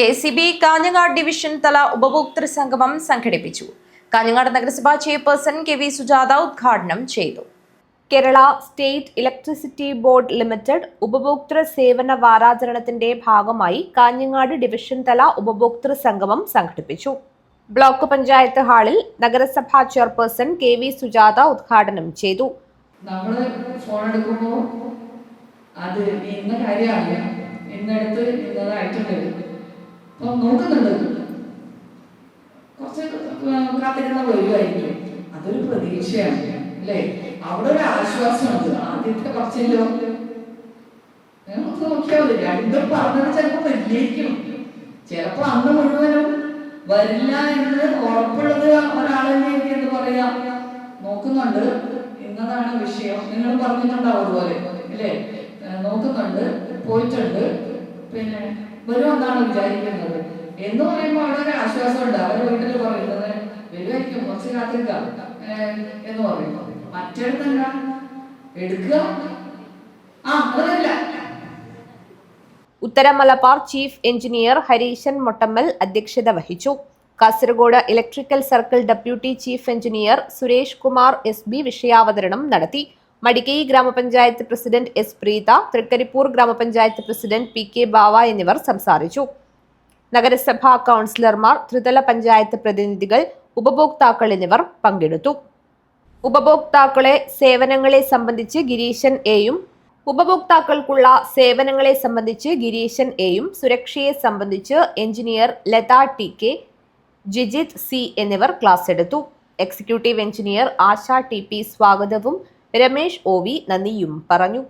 K C B Kanhangad division തല ഉപഭോക്തൃ സംഗമം സംഘടിപ്പിച്ചു. കാഞ്ഞങ്ങാട് നഗരസഭാ ചെയർപേഴ്സൺ കെ വി സുജാത ഉദ്ഘാടനം ചെയ്തു. Kerala state electricity board limited ഉപഭോക്തൃ സേവന വാരാചരണത്തിന്റെ ഭാഗമായി കാഞ്ഞങ്ങാട് ഡിവിഷൻ തല ഉപഭോക്തൃ സംഗമം സംഘടിപ്പിച്ചു. ബ്ലോക്ക് പഞ്ചായത്ത് ഹാളിൽ നഗരസഭാ ചെയർപേഴ്സൺ കെ വി സുജാത ഉദ്ഘാടനം ചെയ്തു. നമ്മൾ ഫോൺ എടുക്കുമ്പോൾ അത് ഇന്ന കാര്യമാണ് ഇന്നടുത്ത് ഇന്നതായിട്ടുണ്ട് അപ്പം നോക്കുന്നുണ്ട്. കുറച്ച് കാത്തിരുന്ന വരുമായിരിക്കും അതൊരു പ്രതീക്ഷയാണ് അല്ലേ? അവിടെ ഒരു ആശ്വാസമുണ്ട്. ആദ്യത്തെ കുറച്ചല്ലോ. നമുക്ക് നോക്കിയാൽ മതി. രണ്ടും പറഞ്ഞത് ചിലപ്പോൾ വലിയേക്കും ചിലപ്പോൾ അന്ന് മുഴുവനും വരില്ല എന്ന് ഉറപ്പുള്ളത് ഒരാളെന്നെയായിരിക്കും എന്ന് പറയാ. നോക്കുന്നുണ്ട്. എന്നതാണ് വിഷയം. നിങ്ങൾ പറഞ്ഞിട്ടുണ്ടാവും അതുപോലെ അല്ലേ? നോക്കുന്നുണ്ട്. പോയിട്ടുണ്ട്. വരുമെന്നാണ് വിചാരിക്കുന്നത്. എന്ന് പറയുമ്പോൾ അവിടെ ആശ്വാസം ആശ്വാസമുണ്ട് അവർ വീട്ടിൽ പറയുന്നത് വരുമായിരിക്കും കുറച്ച് കാത്തിരിക്കാം. എന്ന് പറയും. മറ്റേടത്തല്ല എടുക്കുക? ആ അതല്ല. ഉത്തര മലബാർ ചീഫ് എഞ്ചിനീയർ ഹരീശൻ മൊട്ടമ്മൽ അധ്യക്ഷത വഹിച്ചു. Kasaragod electrical circle deputy chief engineer Suresh Kumar S B വിഷയാവതരണം നടത്തി. മടിക്കൈ ഗ്രാമപഞ്ചായത്ത് പ്രസിഡന്റ് എസ് പ്രീത തൃക്കരിപ്പൂർ ഗ്രാമപഞ്ചായത്ത് പ്രസിഡന്റ് പി കെ ബാവ എന്നിവർ സംസാരിച്ചു. നഗരസഭാ കൗൺസിലർമാർ ത്രിതല പഞ്ചായത്ത് പ്രതിനിധികൾ ഉപഭോക്താക്കൾ എന്നിവർ പങ്കെടുത്തു. ഉപഭോക്താക്കളെ സേവനങ്ങളെ സംബന്ധിച്ച് ഗിരീശൻ എയും ഉപഭോക്താക്കൾക്കുള്ള സേവനങ്ങളെ സംബന്ധിച്ച് ഗിരീശൻ എയും സുരക്ഷയെ സംബന്ധിച്ച് engineer Latha T K Jijith C എന്നിവർ ക്ലാസ് എടുത്തു. Executive engineer Asha T P സ്വാഗതവും രമേശ് ഒ വി നന്ദിയും പറഞ്ഞു